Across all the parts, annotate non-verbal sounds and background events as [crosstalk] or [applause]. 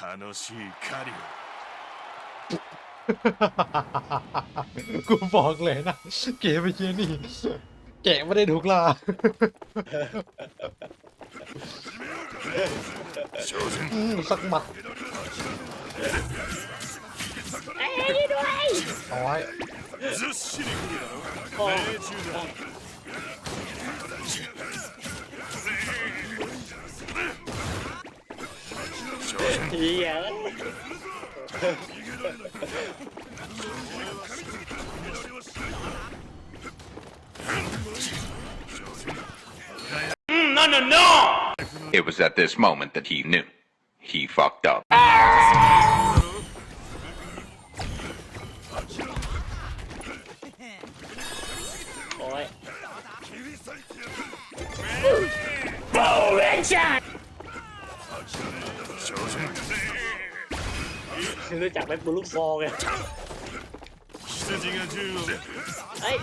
楽しい狩りを กูบอกเลยนะ เกมไปเชียนี่ แกะไม่ได้ถูกล่า 精進 อืมสักหมัด เอ้ยด้วย ร้อย ずっしりくるだろ โอ้ 命 เฮีย no no no It was at this moment that he knew. He fucked up. [laughs] โอ้ยโอ้เวนชั่น รู้จักไหมบูลูกฟองไง 羊が銃を เอ้ย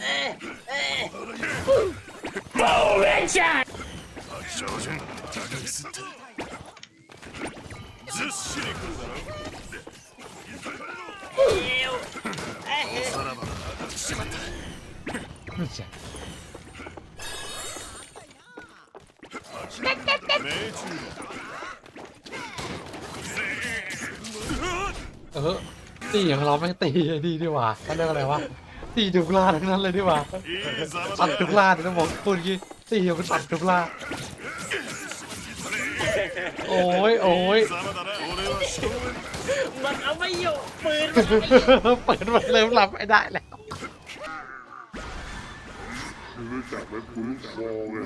เอ้ยเอ้ยโอ้เวนชั่น 精進高くすったずっしりくるだろ เออตีของเราไม่ตีดีดีว่าเขาเรียกอะไรวะตีดุกลาทั้งนั้นเลยดีว่าตัดดุกลาต้องบอกพูดกี้ตีอย่ามันตัดดุกลาโอ้ยโอ้ยมันเอาไม่อยู่ปืนเปิดมันเริ่มหลับไม่ได้แล้วรู้จักไหมคุณรู้จักโง่เลย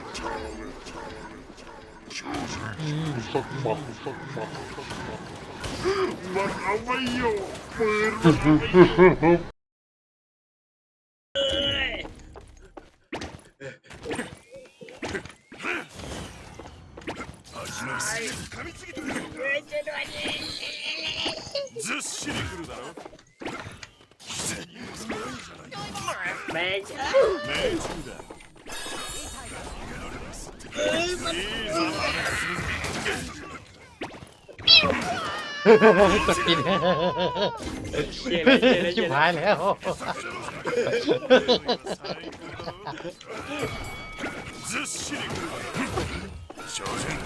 ずっしりくるだろ名人だ จะกิน เชี่ยเลยเชี่ยเลย ชิ เชี่ บ ยเล หาย ยแล้ว ずっしりくるだろ精進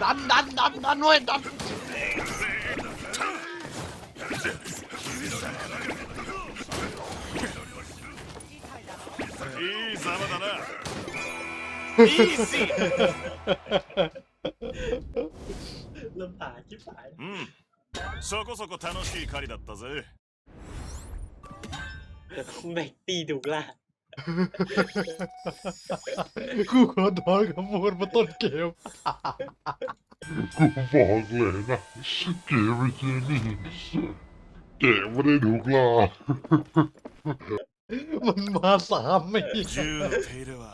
ดันดันดันดันเว้ยดัน いいざまだないいぜ เริ่มผ่าชิบหาย うんそこそこ楽しい狩りだったぜ แม่งตีถูกล่า กูขอโทษกับมูลมาต้นเกม กูบอกเลยนะเกมไม่ใช่นี่แกไม่ได้ถูกล่า มันมาสามไม่ 銃の手入れは